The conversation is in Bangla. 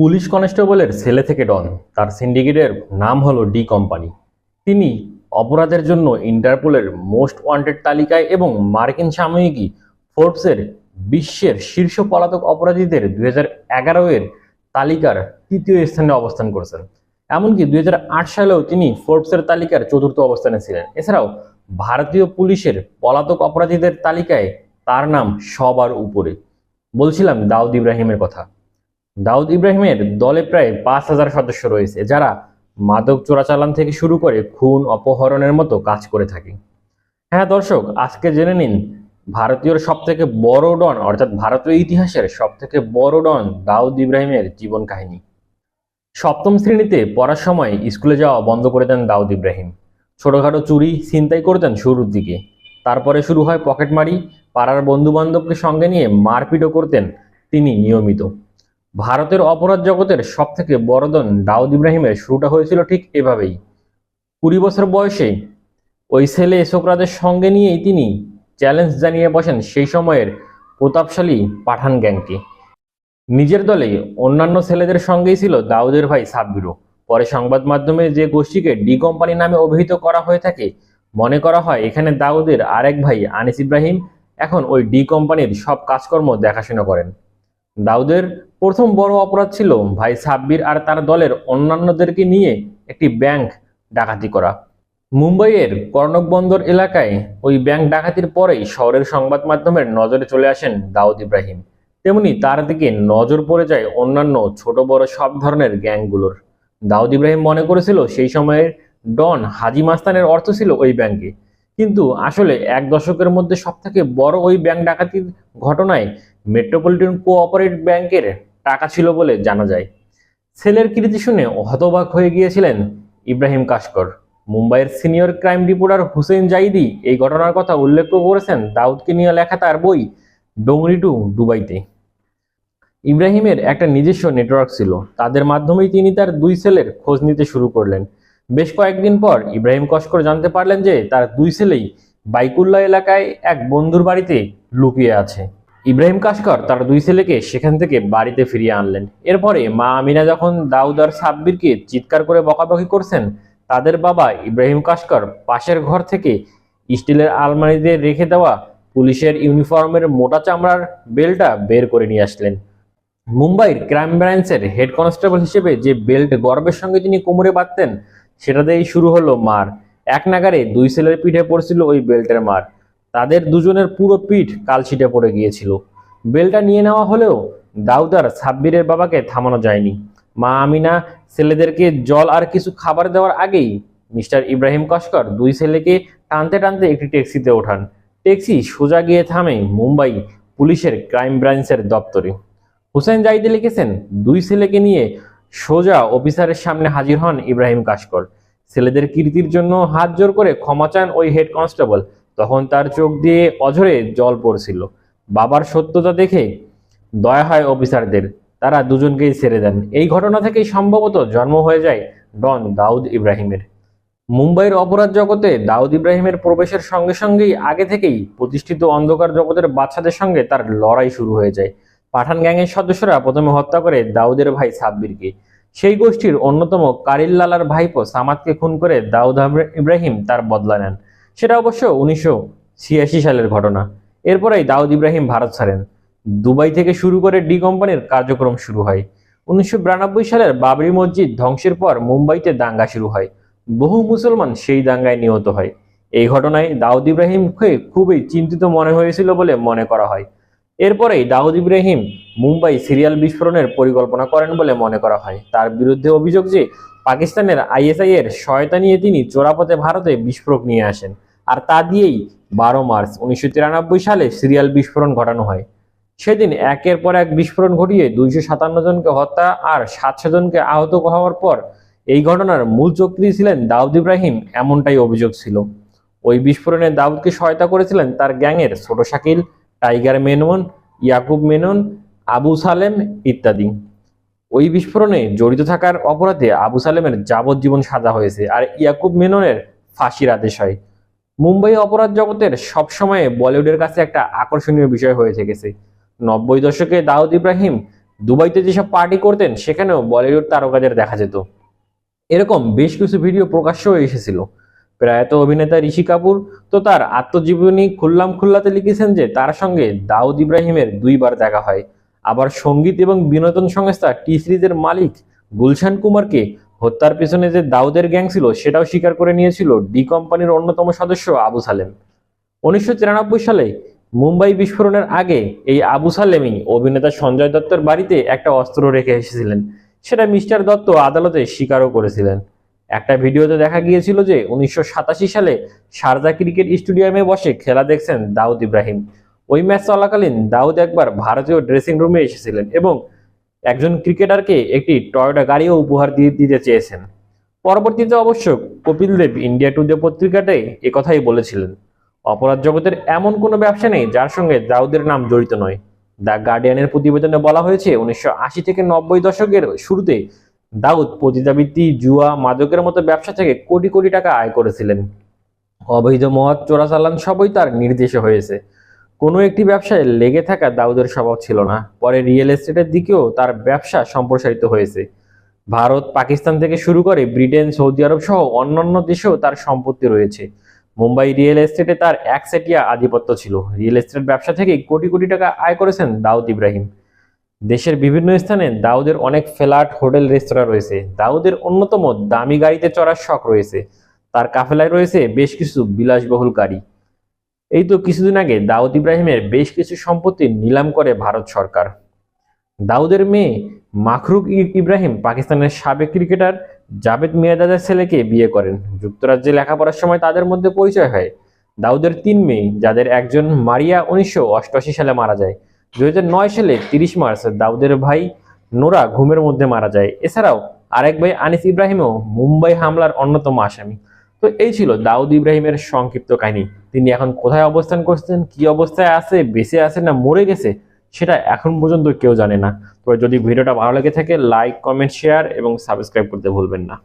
পুলিশ কনস্টেবলের ছেলে থেকে ডন। তার সিন্ডিকেটের নাম হলো ডি কোম্পানি। তিনি অপরাধের জন্য ইন্টারপোলের মোস্ট ওয়ান্টেড তালিকায় এবং মার্কিন সাময়িকী ফোর্বসের বিশ্বের শীর্ষ পলাতক অপরাধীদের দুই হাজার এগারো এর তালিকার তৃতীয় স্থানে অবস্থান করেছেন। এমনকি দুই হাজার আট সালেও তিনি ফোর্বসের তালিকার চতুর্থ অবস্থানে ছিলেন। এছাড়াও ভারতীয় পুলিশের পলাতক অপরাধীদের তালিকায় তার নাম সবার উপরে। বলছিলাম দাউদ ইব্রাহিমের কথা। দাউদ ইব্রাহিমের দলে প্রায় পাঁচ হাজার সদস্য রয়েছে, যারা মাদক চোরাচালান থেকে শুরু করে খুন, অপহরণের মতো কাজ করে থাকে। হ্যাঁ দর্শক, আজকে জেনে নিন, ভারতীয় সব থেকে বড় ডন, অর্থাৎ ভারতীয় ইতিহাসের সব থেকে বড় ডন দাউদ ইব্রাহিমের জীবন কাহিনী। সপ্তম শ্রেণীতে পড়ার সময় স্কুলে যাওয়া বন্ধ করে দেন দাউদ ইব্রাহিম। ছোটখাটো চুরি, ছিনতাই করতেন শুরুর দিকে। তারপরে শুরু হয় পকেটমারি, পাড়ার বন্ধু বান্ধবকে সঙ্গে নিয়ে মারপিটও করতেন তিনি নিয়মিত। ভারতের অপরাধ জগতের সব থেকে বড় দন দাউদ ইব্রাহিমের শুরুটা হয়েছিল ঠিক এভাবেই। কুড়ি বছর বয়সে ওই ছেলে সোকরাদের সঙ্গে নিয়েই তিনি চ্যালেঞ্জ জানিয়ে বসেন সেই সময়ের প্রতাপশালী পাঠান গ্যাংকে নিজের দলে অন্যান্য ছেলেদের সঙ্গেই ছিল দাউদের ভাই সাব্বিরও। পরে সংবাদ মাধ্যমে যে গোষ্ঠীকে ডি কোম্পানি নামে অভিহিত করা হয়ে থাকে, মনে করা হয় এখানে দাউদের আরেক ভাই আনিস ইব্রাহিম এখন ওই ডি কোম্পানির সব কাজকর্ম দেখাশোনা করেন। দাউদের প্রথম বড় অপরাধ ছিল ভাই সাব্বির আর তার দলের অন্যান্যদেরকে নিয়ে একটি ব্যাংক ডাকাতি করা। মুম্বাইয়ের কর্ণক বন্দর এলাকায় ওই ব্যাংক ডাকাতির পরেই শহরের সংবাদ মাধ্যমের নজরে চলে আসেন দাউদ ইব্রাহিম। তেমনি তার দিকে নজর পড়ে যায় অন্যান্য ছোট বড় সব ধরনের গ্যাংগুলোর। দাউদ ইব্রাহিম মনে করেছিল সেই সময়ের ডন হাজি মাস্তানের অর্থ ছিল ওই ব্যাংকে। কিন্তু আসলে এক দশকের মধ্যে সব থেকে বড় ওই ব্যাংক ডাকাতির ঘটনায় মেট্রোপলিটন কোঅপারেটিভ ব্যাংকের টাকা ছিল বলে জানা যায়। সেলের কীর্তি শুনে হতবাক হয়ে গিয়েছিলেন ইব্রাহিম কাশকর। মুম্বাইয়ের senior crime reporter Hussain Zaidi এই ঘটনার কথা উল্লেখ করেছেন দাউদকে নিয়ে লেখা তার বই ডোংরি টু দুবাইতে। ইব্রাহিমের একটা নিজস্ব নেটওয়ার্ক ছিল। তাদের মাধ্যমেই তিনি তার দুই সেলের খোঁজ নিতে শুরু করলেন। বেশ কয়েকদিন পর ইব্রাহিম কস্কর জানতে পারলেন যে তার দুই ছেলেই বাইকুল্লা এলাকায় এক বন্ধুর বাড়িতে লুকিয়ে আছে। ইব্রাহিম কাশকর তার দুই ছেলেকে সেখান থেকে বাড়িতে ফিরিয়ে আনলেন। এরপরে মা আমিনা যখন দাউদ আর সাব্বিরকে চিৎকার করে বকাবকি করছেন, তাদের বাবা ইব্রাহিম কাশকর পাশের ঘর থেকে স্টিলের আলমারিতে রেখে দেওয়া পুলিশের ইউনিফর্মের মোটা চামড়ার বেলটা বের করে নিয়ে আসলেন। মুম্বাইয়ের ক্রাইম ব্রাঞ্চের হেড কনস্টেবল হিসেবে যে বেল্ট গর্বের সঙ্গে তিনি কোমরে বাঁধতেন সেটা দিয়েই শুরু হলো মার। এক নাগারে দুই ছেলের পিঠে পড়ছিল ওই বেল্টের মার। তাদের দুজনের পুরো পিঠ কালছিটে পড়ে গিয়েছিল। বেলটা নিয়ে নেওয়া হলেও দাউদার সাব্বিরের বাবাকে থামানো যায়নি। মা আমিনা, ছেলেদেরকে জল আর কিছু খাবার দেওয়ার আগেই মিস্টার ইব্রাহিম কস্কর দুই ছেলেকে টানতে টানতে একটি ট্যাক্সিতে ওঠান। ট্যাক্সি সোজা গিয়ে থামে মুম্বাই পুলিশের ক্রাইম ব্রাঞ্চের দপ্তরে। হুসেন জাইদে লিখেছেন, দুই ছেলেকে নিয়ে সোজা অফিসারের সামনে হাজির হন ইব্রাহিম কাশকর। ছেলেদের কীর্তির জন্য হাত জোর করে ক্ষমা চান ওই হেড কনস্টেবল। তখন তার চোখ দিয়ে অঝরে জল পড়ছিল। বাবার সত্যতা দেখে দয়া হয় অফিসারদের। তারা দুজনকেই ছেড়ে দেন। এই ঘটনা থেকেই সম্ভবত জন্ম হয়ে যায় ডন দাউদ ইব্রাহিমের। মুম্বাইয়ের অপরাধ জগতে দাউদ ইব্রাহিমের প্রবেশের সঙ্গে সঙ্গেই আগে থেকেই প্রতিষ্ঠিত অন্ধকার জগতের বাচ্চাদের সঙ্গে তার লড়াই শুরু হয়ে যায়। পাঠান গ্যাংয়ের সদস্যরা প্রথমে হত্যা করে দাউদের ভাই সাব্বিরকে। সেই গোষ্ঠীর অন্যতম কারিল লালার ভাইপো সামাদকে খুন করে দাউদ ইব্রাহিম তার বদলা নেন। সেটা অবশ্য উনিশশো ছিয়াশি সালের ঘটনা। এরপরেই দাউদ ইব্রাহিম ভারত ছাড়েন। দুবাই থেকে শুরু করে ডি কোম্পানির কার্যক্রম শুরু হয়। উনিশশো বিরানব্বই সালের বাবরি মসজিদ ধ্বংসের পর মুম্বাইতে দাঙ্গা শুরু হয়। বহু মুসলমান সেই দাঙ্গায় নিহত হয়। এই ঘটনায় দাউদ ইব্রাহিমকে খুবই চিন্তিত মনে হয়েছিল বলে মনে করা হয়। এরপরেই দাউদ ইব্রাহিম মুম্বাই সিরিয়াল বিস্ফোরণের পরিকল্পনা করেন বলে মনে করা হয়। তার বিরুদ্ধে অভিযোগ যে পাকিস্তানের আইএসআই এর সহায়তা নিয়ে তিনি চোরাপথে ভারতে বিস্ফোরক নিয়ে আসেন, আর তা দিয়েই বারো মার্চ উনিশশো তিরানব্বই সালে সিরিয়াল বিস্ফোরণ ঘটানো হয়। সেদিন একের পর এক বিস্ফোরণ ঘটিয়ে দুইশো সাতান্ন জনকে হত্যা আর সাতশো জনকে আহত হওয়ার পর এই ঘটনার মূল চক্রী ছিলেন দাউদ ইব্রাহিম, এমনটাই অভিযোগ ছিল। ওই বিস্ফোরণে দাউদকে সহায়তা করেছিলেন তার গ্যাংয়ের ছোট শাকিল টাইগার মেনন, ইয়াকুব মেনন, আবু সালেম ইত্যাদি। ওই বিস্ফোরণে জড়িত থাকার অপরাধে আবু সালেমের যাবজ্জীবন সাজা হয়েছে আর ইয়াকুব মেননের ফাঁসির আদেশ হয়। মুম্বাই অপরাধ জগতের সবসময় বলিউডের কাছে একটা আকর্ষণীয় বিষয় হয়ে থেকেছে। নব্বই দশকে দাউদ ইব্রাহিম দুবাইতে যেসব পার্টি করতেন, সেখানেও বলিউড তারকাদের দেখা যেত। এরকম বেশ কিছু ভিডিও প্রকাশ্য হয়ে এসেছিল। প্রয়াত অভিনেতা ঋষি কাপুর তো তার আত্মজীবনী খুল্লাম খুল্লাতে লিখেছেন যে তার সঙ্গে দাউদ ইব্রাহিমের দুইবার দেখা হয়। আবার সংগীত এবং বিনোদন সংস্থা টি সিরিজের মালিক গুলশান কুমারকে হত্যার পেছনে যে দাউদের গ্যাং ছিল সেটাও স্বীকার করে নিয়েছিল ডি কোম্পানির অন্যতম সদস্য আবু সালেম। উনিশশো তিরানব্বই সালে মুম্বাই বিস্ফোরণের আগে এই আবু সালেমই অভিনেতা সঞ্জয় দত্তের বাড়িতে একটা অস্ত্র রেখে এসেছিলেন। সেটা মিস্টার দত্ত আদালতে স্বীকারও করেছিলেন। একটা ভিডিওতে দেখা গিয়েছিল যে উনিশশো সাতাশি সালে শারজা ক্রিকেট স্টেডিয়ামে বসে খেলা দেখছেন দাউদ ইব্রাহিম। ওই ম্যাচ চলাকালীন দাউদ একবার ভারতীয় ড্রেসিং রুমে এসেছিলেন এবং একজন ক্রিকেটারকে একটি টয়োটা গাড়িও উপহার দিয়ে দিতে চেয়েছেন। পরবর্তীতে অবশ্য কপিল দেব ইন্ডিয়া টুডে পত্রিকাতে একথাই বলেছিলেন, অপরাধ জগতের এমন কোনো ব্যবসা নেই যার সঙ্গে দাউদের নাম জড়িত নয়। দ্য গার্ডিয়ানের প্রতিবেদনে বলা হয়েছে, উনিশশো আশি থেকে নব্বই দশকের শুরুতে দাউদ পতিতাবৃত্তি জুয়া মাদকের মতো ব্যবসা থেকে কোটি কোটি টাকা আয় করেছিলেন। অবৈধ মদ, চোরাচালান সবই তার নির্দেশে হয়েছে। কোনো একটি ব্যবসায় লেগে থাকা দাউদের স্বভাব ছিল না। পরে রিয়েল এস্টেটের দিকেও তার ব্যবসা সম্প্রসারিত হয়েছে। ভারত, পাকিস্তান থেকে শুরু করে ব্রিটেন, সৌদি আরব সহ অন্যান্য দেশেও তার সম্পত্তি রয়েছে। মুম্বাই রিয়েল এস্টেটে তার একচেটিয়া আধিপত্য ছিল। রিয়েল এস্টেট ব্যবসা থেকে কোটি কোটি টাকা আয় করেছেন দাউদ ইব্রাহিম। দেশের বিভিন্ন স্থানে দাউদের অনেক ফ্ল্যাট, হোটেল, রেস্তোরাঁ রয়েছে। দাউদের অন্যতম দামি গাড়িতে চড়ার শখ রয়েছে। তার কাফেলায় রয়েছে বেশ কিছু বিলাসবহুল গাড়ি এই তো কিছুদিন আগে দাউদ ইব্রাহিমের বেশ কিছু সম্পত্তি নিলাম করে ভারত সরকার। দাউদের মেয়ে মাখরুক ইব্রাহিম পাকিস্তানের সাবেক ক্রিকেটার জাভেদ মিয়াদাদের ছেলেকে বিয়ে করেন। যুক্তরাজ্যে লেখাপড়ার সময় তাদের মধ্যে পরিচয় হয়। দাউদের তিন মেয়ে, যাদের একজন মারিয়া উনিশশো অষ্টআশি সালে মারা যায়। দু হাজার নয় সালে তিরিশ মার্চ দাউদের ভাই নোরা ঘুমের মধ্যে মারা যায়। এছাড়াও আরেক ভাই আনিস ইব্রাহিমও মুম্বাই হামলার অন্যতম আসামি। তো এই ছিল দাউদ ইব্রাহিমের সংক্ষিপ্ত কাহিনী। তিনি এখন কোথায় অবস্থান করছেন, কি অবস্থায় আছে, বেঁচে আছে না মরে গেছে, সেটা এখন পর্যন্ত কেউ জানে না। তো যদি ভিডিওটা ভালো লেগে থাকে লাইক কমেন্ট শেয়ার এবং সাবস্ক্রাইব করতে ভুলবেন না।